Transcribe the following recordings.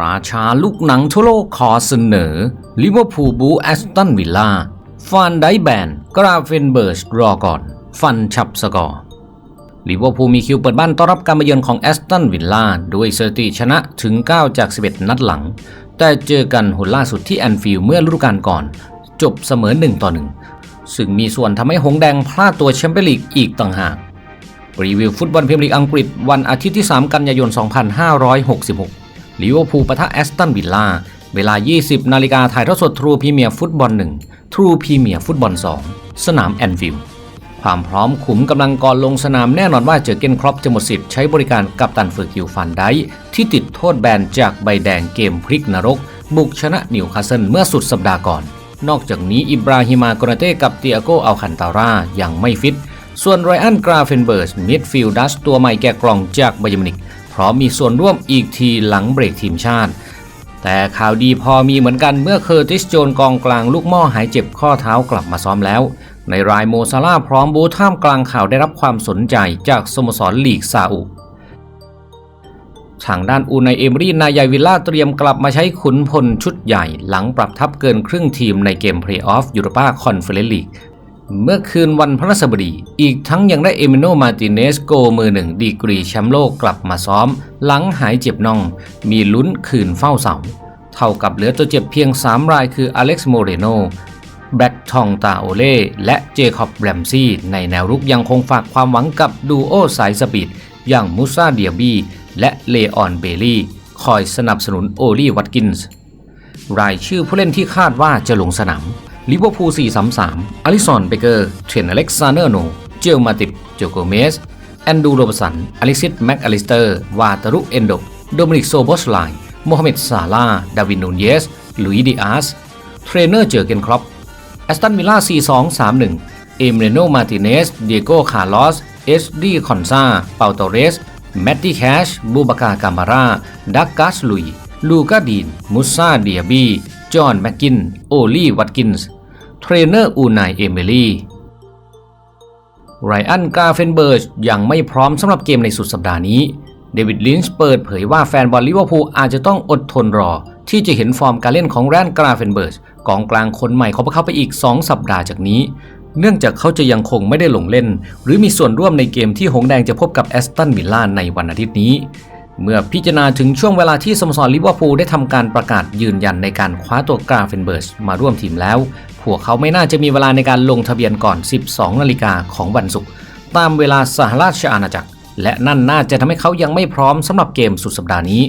ราชาลูกหนังทั่วโลกขอเสนอลิเวอร์พูลบูแอสตันวิลล่าฟานไดแบนกราเฟนเบิร์ชรอก่อน ฟันฉับสกอร์ลิเวอร์พูลมีคิวเปิดบ้านต้อนรับการมาเยือนของแอสตันวิลล่าด้วยสถิติชนะถึง 9 จาก 11 นัดหลัง แต่เจอกันหนล่าสุดที่แอนฟิลด์เมื่อฤดูกาลก่อน จบเสมอ1ต่อ1ซึ่งมีส่วนทำให้หงแดงพลาดตัวแชมเปี้ยนลีกอีกต่างหากรีวิวฟุตบอลพรีเมียร์ลีกอังกฤษวันอาทิตย์ที่ 3 กันยายน 2566 ลิเวอร์พูลปะทะแอสตันวิลล่า เวลา 20 นาฬิกาถ่ายทอดสดทรูพรีเมียร์ฟุตบอล 1 ทรูพรีเมียร์ฟุตบอล 2 สนามแอนฟิลด์ความพร้อมขุมกำลังก่อนลงสนามแน่นอนว่าเจอเกนครอปจะหมดสิทธิ์ใช้บริการกับตันเฟอร์กิวฟันได้ที่ติดโทษแบนจากใบแดงเกมพลิกนรก บุกชนะนิวคาสเซิลเมื่อสุดสัปดาห์ก่อน นอกจากนี้อิบราฮิมากนาเต้กับเตียโกอัลคันตาร่ายังไม่ฟิต ส่วนไรอันกราเฟนเบิร์สมิดฟิลดัสตัวใหม่แกะกล่องจากไบยมินิก พร้อมมีส่วนร่วมอีกทีหลังเบรกทีมชาติ แต่ข่าวดีพอมีเหมือนกันเมื่อเคอร์ติสโจนกองกลางลูกหม้อหายเจ็บข้อเท้ากลับมาซ้อมแล้ว ในรายโมซาลาพร้อมบูท่ามกลางข่าวได้รับความสนใจจากสโมสรลีกซาอุทางด้านอูไนเอมรีนายายวิลล่าเตรียมกลับมาใช้ขุนพลชุดใหญ่ หลังปรับทับเกินครึ่งทีมในเกมเพลย์ออฟยูโรปาคอนเฟอเรนซ์ลีก เมื่อคืนวันพฤหัสบดี อีกทั้งยังได้เอมิโนมาติเนสโกมือหนึ่งดีกรีแชมป์โลกกลับมาซ้อม หลังหายเจ็บน่อง มีลุ้นคืนเฝ้าเสา เท่ากับเหลือตัวเจ็บเพียง 3 รายคืออเล็กซ์โมเรโนแบล็กทองตาโอเล่และเจคอบแบรมซี่ ในแนวรุกยังคงฝากความหวังกับดูโอสายสปีดอย่างมูซาเดียบีและเลออนเบลลี่ คอยสนับสนุนโอลี่วัตกินส์รายชื่อผู้เล่นที่คาดว่าจะลงสนาม ลิเวอร์พูล433อลิซอนเบเกอร์ เทรนอเล็กซานเดอร์โน เจลมาติปโจโกเมส แอนดูโรบสัน อลิซิตแม็กอลิสเตอร์ วาตารุเอนโด โดมินิกโซโบสไลน์โมฮัมเหม็ดซาลา ดาวินนูนเยส ลุยดิอาส เทรนเนอร์เจอเกนครอปแอสตันวิลล่า4231 เอมเรโน มาติเนส เดียโกคาร์ลอส เอสดีคอนซาเปาโตเรส แมตตี้แคช บูบากา กามาราดักกัสลุย ลูกาดีน มุซาเดียบีจอห์นแม็กกิน โอลี่ วัตกินส์ เทรนเนอร์อูนายเอเมลี่ไรอันกาเฟนเบิร์ชยังไม่พร้อมสำหรับเกมในสุดสัปดาห์นี้ เดวิดลินช์เปิดเผยว่าแฟนบอลลิเวอร์พูลอาจจะต้องอดทนรอ ที่จะเห็นฟอร์มการเล่นของแรนกาเฟนเบิร์ชกองกลางคนใหม่ของพวกเขาไปอีก 2 สัปดาห์จากนี้ เนื่องจากเขาจะยังคงไม่ได้ลงเล่น หรือมีส่วนร่วมในเกมที่หงแดงจะพบกับแอสตันวิลล่าในวันอาทิตย์นี้เมื่อพิจารณาถึงช่วงเวลาที่สโมสรลิเวอร์พูลได้ทำการประกาศยืนยันในการคว้าตัวกราเฟนเบิร์ชมาร่วมทีมแล้ว พวกเขาไม่น่าจะมีเวลาในการลงทะเบียนก่อน 12 นาฬิกาของวันศุกร์ตามเวลาสหราชอาณาจักร และนั่นน่าจะทำให้เขายังไม่พร้อมสำหรับเกมสุดสัปดาห์นี้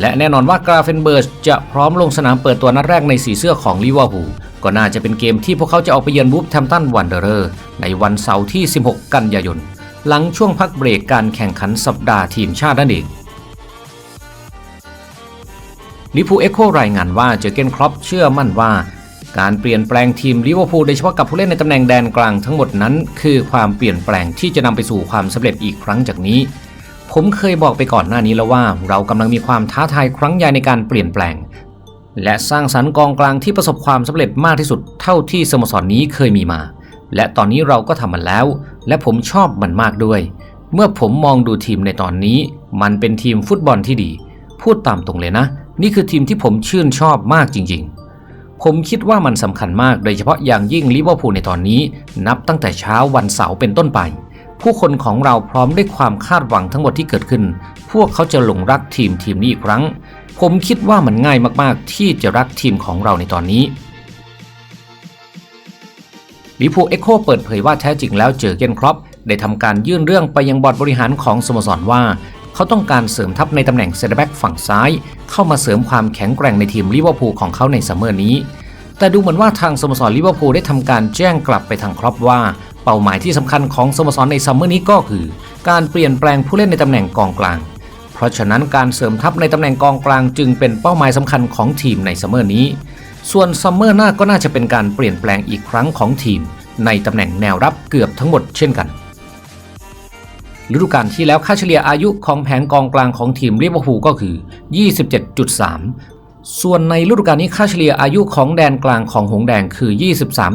และแน่นอนว่ากราเฟนเบิร์ชจะพร้อมลงสนามเปิดตัวนัดแรกในสีเสื้อของลิเวอร์พูลก็น่าจะเป็นเกมที่พวกเขาจะออกไปเยือนวูฟแทมตันวันเดอร์ในวันเสาร์ที่ 16 กันยายน หลังช่วงพักเบรกการแข่งขันสัปดาห์ทีมชาตินั่นเองลิพูเอ็กโครายงานว่าเจอเกนครอปเชื่อมั่นว่า การเปลี่ยนแปลงทีมลิเวอร์พูลโดยเฉพาะกับผู้เล่นในตำแหน่งแดนกลางทั้งหมดนั้น คือความเปลี่ยนแปลงที่จะนำไปสู่ความสำเร็จอีกครั้งจากนี้ ผมเคยบอกไปก่อนหน้านี้แล้วว่า เรากำลังมีความท้าทายครั้งใหญ่ในการเปลี่ยนแปลง และสร้างสรรค์กองกลางที่ประสบความสำเร็จมากที่สุดเท่าที่สโมสรนนี้เคยมีมา และตอนนี้เราก็ทำมันแล้ว และผมชอบมันมากด้วย เมื่อผมมองดูทีมในตอนนี้ มันเป็นทีมฟุตบอลที่ดี พูดตามตรงเลยนะ นี่คือทีมที่ผมชื่นชอบมากจริง ๆ ผมคิดว่ามันสำคัญมากโดยเฉพาะอย่างยิ่งลิเวอร์พูลในตอนนี้ นับตั้งแต่เช้าวันเสาร์เป็นต้นไป ผู้คนของเราพร้อมด้วยความคาดหวังทั้งหมดที่เกิดขึ้น พวกเขาจะหลงรักทีมทีมนี้อีกครั้ง ผมคิดว่ามันง่ายมากๆ ที่จะรักทีมของเราในตอนนี้ลิพูเอ็กโคเปิดเผยว่าแท้จริงแล้วเจอเกนครอปได้ทำการยื่นเรื่องไปยังบอร์ดบริหารของสโมสรว่า เขาต้องการเสริมทัพในตำแหน่งเซนเตอร์แบ็กฝั่งซ้าย เข้ามาเสริมความแข็งแกร่งในทีมลิเวอร์พูลของเขาในซัมเมอร์นี้ แต่ดูเหมือนว่าทางสโมสรลิเวอร์พูลได้ทำการแจ้งกลับไปทางครอปว่า เป้าหมายที่สำคัญของสโมสรในซัมเมอร์นี้ก็คือ การเปลี่ยนแปลงผู้เล่นในตำแหน่งกองกลาง เพราะฉะนั้นการเสริมทัพในตำแหน่งกองกลางจึงเป็นเป้าหมายสำคัญของทีมในซัมเมอร์นี้ ส่วนซัมเมอร์หน้าก็น่าจะเป็นการเปลี่ยนแปลงอีกครั้งของทีม ในตำแหน่งแนวรับเกือบทั้งหมดเช่นกัน ฤดูกาลที่แล้วค่าเฉลี่ยอายุของแผงกองกลางของทีมลิเวอร์พูลก็คือ 27.3 ส่วนในฤดูกาลนี้ค่าเฉลี่ยอายุของแดนกลางของหงแดงคือ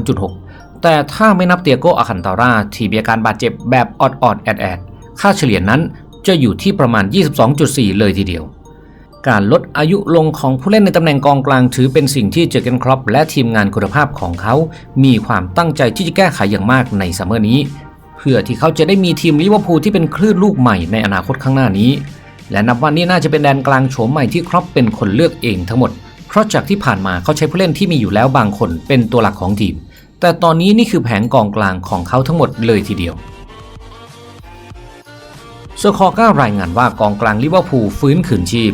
23.6 แต่ถ้าไม่นับเตียโกอาคันตาร่าที่มีอาการบาดเจ็บแบบออดๆแอดๆค่าเฉลี่ยนั้นจะอยู่ที่ประมาณ 22.4 เลยทีเดียว การลดอายุลงของผู้เล่นในตำแหน่งกองกลางถือเป็นสิ่งที่เจอเกนครอปและทีมงานคุณภาพของเขา มีความตั้งใจที่จะแก้ไขอย่างมากในซัมเมอร์นี้ พื่อที่เขาจะได้มีทีมลิเวอร์พูลที่เป็นคลื่นลูกใหม่ในอนาคตข้างหน้านี้ และนับวันนี้น่าจะเป็นแดนกลางโฉมใหม่ที่ครอปเป็นคนเลือกเองทั้งหมด เพราะจากที่ผ่านมาเขาใช้ผู้เล่นที่มีอยู่แล้วบางคนเป็นตัวหลักของทีม แต่ตอนนี้นี่คือแผงกองกลางของเขาทั้งหมดเลยทีเดียวเซอร์คอก้ารายงานว่ากองกลางลิเวอร์พูลฟื้นคืนชีพ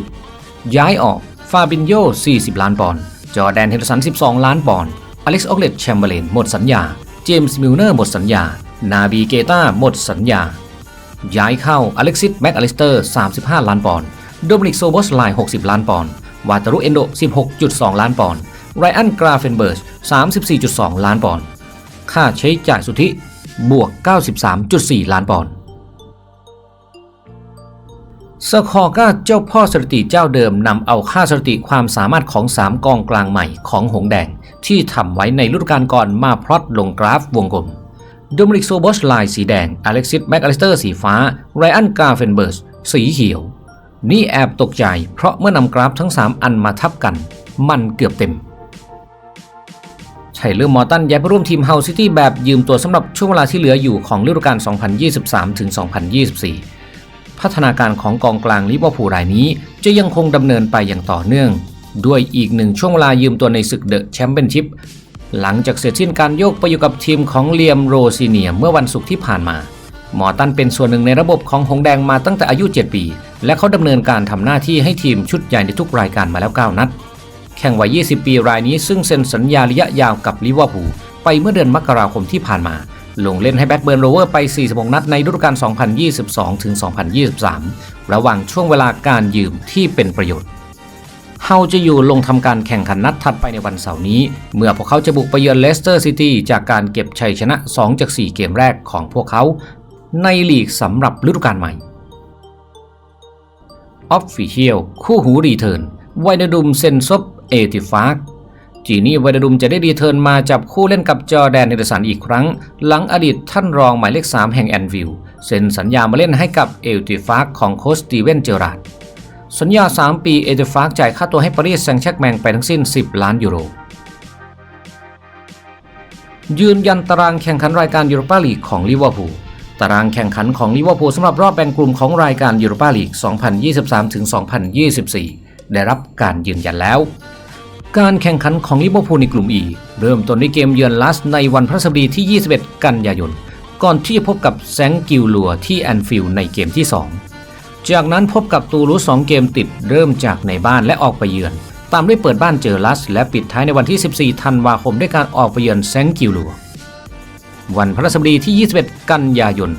ย้ายออกฟาบินโย 40 ล้านปอนด์ จอแดนเฮนเดอร์สัน 12 ล้านปอนด์ อเล็กซ์ออกเลตแชมเบอร์เลนหมดสัญญา เจมส์มิลเนอร์หมดสัญญา นาบีเกตาหมดสัญญา ย้ายเข้าอเล็กซิสแม็กอลิสเตอร์ 35 ล้านปอนด์โดมินิกโซบอสไลน์60 ล้านปอนด์วาตารุเอนโด 16.2 ล้านปอนด์ไรอันกราเฟนเบิร์ช34.2 ล้านปอนด์ค่าใช้จ่ายสุทธิบวก 93.4 ล้านปอนด์สคอก้าเจ้าพ่อสถิติเจ้าเดิมนำเอาค่าสถิติความสามารถของ 3 กองกลางใหม่ของหงแดง ที่ทำไว้ในฤดูกาลก่อนมาพลอตลงกราฟวงกลม โดมินิกโซบอสไลน์สีแดง อเล็กซิสแมกอลิสเตอร์สีฟ้า ไรอันกาเฟนเบิร์สสีเขียว นี่แอบตกใจเพราะเมื่อนำกราฟทั้ง 3 อันมาทับกัน มันเกือบเต็มชัยเลอร์มอร์ตันย้ายไปร่วมทีมเฮาซิตี้แบบยืมตัวสำหรับช่วงเวลาที่เหลืออยู่ของฤดูกาล 2023-2024 พัฒนาการของกองกลางลิเวอร์พูลรายนี้จะยังคงดำเนินไปอย่างต่อเนื่อง ด้วยอีกหนึ่งช่วงเวลายืมตัวในศึกเดอะแชมเปี้ยนชิพ หลังจากเสร็จสิ้นการโยกไปอยู่กับทีมของเลียมโรซิเนียเมื่อวันศุกร์ที่ผ่านมา หมอตันเป็นส่วนหนึ่งในระบบของหงแดงมาตั้งแต่อายุ 7 ปี และเขาดำเนินการทำหน้าที่ให้ทีมชุดใหญ่ในทุกรายการมาแล้ว 9 นัด แข่งวัย 20 ปีรายนี้ซึ่งเซ็นสัญญาระยะยาวกับลิเวอร์พูลไปเมื่อเดือนมกราคมที่ผ่านมา ลงเล่นให้แบ็กเบิร์นโรเวอร์ไป 46 นัดในฤดูกาล 2022-2023 ระหว่างช่วงเวลาการยืมที่เป็นประโยชน์ เฮาจะอยู่ลงทำการแข่งขันนัดถัดไปในวันเสาร์นี้ เมื่อพวกเขาจะบุกไปเยือนเลสเตอร์ซิตี้จากการเก็บชัยชนะ 2 จาก 4 เกมแรกของพวกเขา ในลีกสำหรับฤดูกาลใหม่ ออฟฟิเชียลคู่หูรีเทิร์นไวนาดุมเซนซบเอติฟากจีนี่ไวนาดุมจะได้รีเทิร์นมาจับคู่เล่นกับจอร์แดนเนเดสันอีกครั้ง หลังอดีตท่านรองหมายเลข 3 แห่งแอนวิลเซ็นสัญญามาเล่นให้กับเอติฟากของโคสตีเวนเจอราร์ด สัญญา 3 ปีเอติฟากจ่ายค่าตัวให้ปารีสแซงต์แชร์กแมงไปทั้งสิ้น 10 ล้านยูโร ยืนยันตารางแข่งขันรายการยูโรปาลีกของลิเวอร์พูลตารางแข่งขันของลิเวอร์พูลสำหรับรอบแบ่งกลุ่มของรายการยูโรปาลีก 2023-2024 ได้รับการยืนยันแล้ว การแข่งขันของลิเวอร์พูลในกลุ่ม E เริ่มต้นในเกมเยือนลัสในวันพฤหัสบดีที่ 21 กันยายน ก่อนที่จะพบกับแซงกิวลัวที่แอนฟิลด์ในเกมที่ 2 จากนั้นพบกับตูรูส2เกมติดเริ่มจากในบ้านและออกไปเยือน ตามด้วยเปิดบ้านเจอลัส และปิดท้ายในวันที่ 14 ธันวาคมด้วยการออกไปเยือนแซงกิวลัววันพฤหัสบดีที่ 21 กันยายน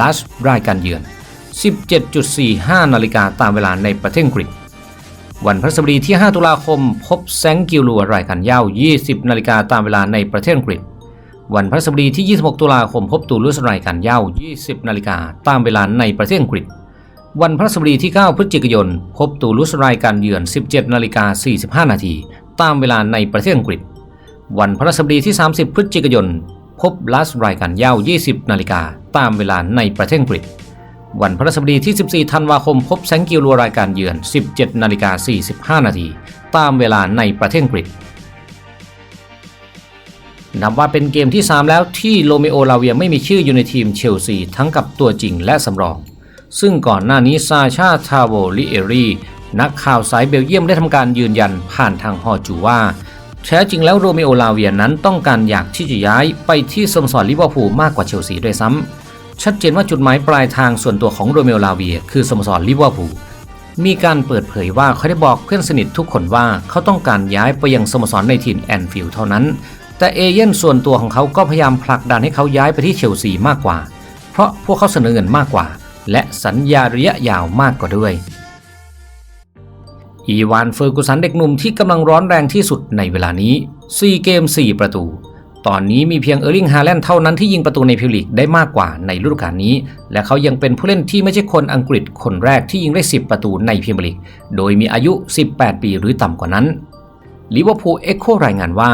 ลัสรายการเยือน 17.45 นาฬิกาตามเวลาในประเทศอังกฤษ วันพฤหัสบดีที่ 5 ตุลาคม พบแซงกิวลัวรายการยาว 20 นาฬิกาตามเวลาในประเทศอังกฤษ วันพฤหัสบดีที่ 26 ตุลาคม พบตูลูสรายการยาว 20 นาฬิกาตามเวลาในประเทศอังกฤษ วันพฤหัสบดีที่ 9 พฤศจิกายน พบตูลูสรายการเยือน 17 นาฬิกา 45 นาที ตามเวลาในประเทศอังกฤษ วันพฤหัสบดีที่ 30 พฤศจิกายน พบลัสรายการยาว 20 นาฬิกา ตามเวลาในประเทศอังกฤษ วันพฤหัสบดีที่ 14 ธันวาคม พบแซงกิวลัวรายการเยือน 17 นาฬิกา 45 นาที ตามเวลาในประเทศอังกฤษนับว่าเป็นเกมที่ 3 แล้วที่โรเมโอลาเวียไม่มีชื่ออยู่ในทีมเชลซีทั้งกับตัวจริงและสำรอง ซึ่งก่อนหน้านี้ซาชาทาโวลิเอรีนักข่าวสายเบลเยียมได้ทำการยืนยันผ่านทางฮอจูว่า แท้จริงแล้วโรเมโอลาเวียนั้นต้องการอยากที่จะย้ายไปที่สโมสรลิเวอร์พูลมากกว่าเชลซีด้วยซ้ำชัดเจนว่าจุดหมายปลายทางส่วนตัวของโรเมโอลาเวีย คือสโมสรลิเวอร์พูลมีการเปิดเผยว่าเขาได้บอกเพื่อนสนิททุกคนว่าเขาต้องการย้ายไปยังสโมสรในถิ่นแอนฟิลด์เท่านั้น แต่เอเย่นส่วนตัวของเขาก็พยายามผลักดันให้เขาย้ายไปที่เชลซีมากกว่า เพราะพวกเขาเสนอเงินมากกว่า และสัญญาระยะยาวมากกว่าด้วย อีวานเฟอร์กูสันเด็กหนุ่มที่กำลังร้อนแรงที่สุดในเวลานี้ 4 เกม 4 ประตู ตอนนี้มีเพียงเออร์ลิงฮาแลนด์เท่านั้นที่ยิงประตูในพรีเมียร์ลีกได้มากกว่าในฤดูกาลนี้ และเขายังเป็นผู้เล่นที่ไม่ใช่คนอังกฤษคนแรกที่ยิงได้ 10 ประตูในพรีเมียร์ลีก โดยมีอายุ 18 ปีหรือต่ำกว่านั้นลิเวอร์พูลเอ็กโครายงานว่า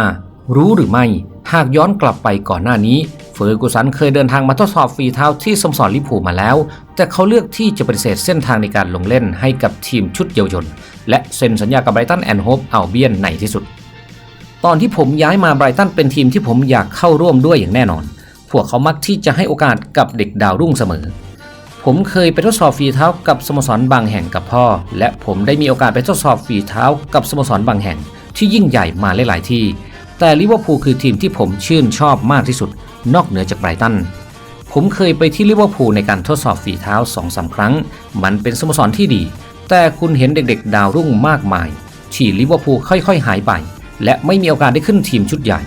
รู้หรือไม่ หากย้อนกลับไปก่อนหน้านี้ เฟอร์กูสันเคยเดินทางมาทดสอบฝีเท้าที่สโมสรลิพูมาแล้ว แต่เขาเลือกที่จะปฏิเสธเส้นทางในการลงเล่นให้กับทีมชุดเยาวชน และเซ็นสัญญากับไบรตันแอนด์โฮปเอัลเบียนในที่สุด ตอนที่ผมย้ายมาไบรตันเป็นทีมที่ผมอยากเข้าร่วมด้วยอย่างแน่นอน พวกเขามักที่จะให้โอกาสกับเด็กดาวรุ่งเสมอ ผมเคยไปทดสอบฝีเท้ากับสโมสรบางแห่งกับพ่อ และผมได้มีโอกาสไปทดสอบฝีเท้ากับสโมสรบางแห่ง ที่ยิ่งใหญ่มาหลาย ๆ ที่ แต่ลิเวอร์พูลคือทีมที่ผมชื่นชอบมากที่สุด นอกเหนือจากไบรตัน ผมเคยไปที่ลิเวอร์พูลในการทดสอบฝีเท้า2องสาครั้ง มันเป็นสโมสรที่ดี แต่คุณเห็นเด็กๆ ดาวรุ่งมากมาย ที่ลิเวอร์พูลค่อยๆ หายไป และไม่มีโอกาสได้ขึ้นทีมชุดใหญ่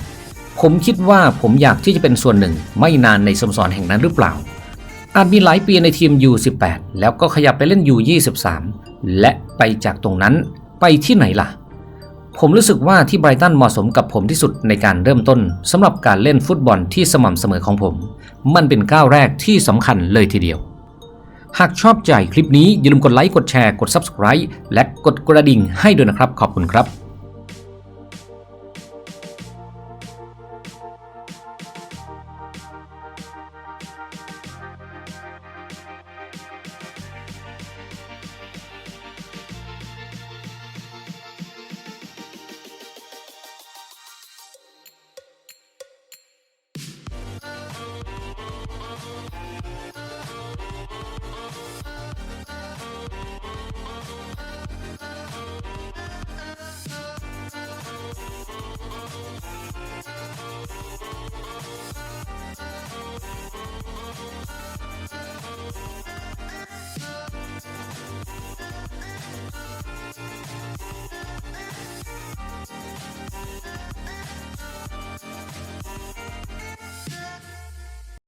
ผมคิดว่าผมอยากที่จะเป็นส่วนหนึ่ง ไม่นานในสโมสรแห่งนั้นหรือเปล่า อาจมีหลายปีในทีม U18 แล้วก็ขยับไปเล่น U23 และไปจากตรงนั้นไปที่ไหนล่ะ ผมรู้สึกว่าที่ไบรตันเหมาะสมกับผมที่สุดในการเริ่มต้นสำหรับการเล่นฟุตบอลที่สม่ำเสมอของผม มันเป็นก้าวแรกที่สำคัญเลยทีเดียว หากชอบใจคลิปนี้อย่าลืมกดไลค์กดแชร์กด Subscribe และกดกระดิ่งให้ด้วยนะครับ ขอบคุณครับ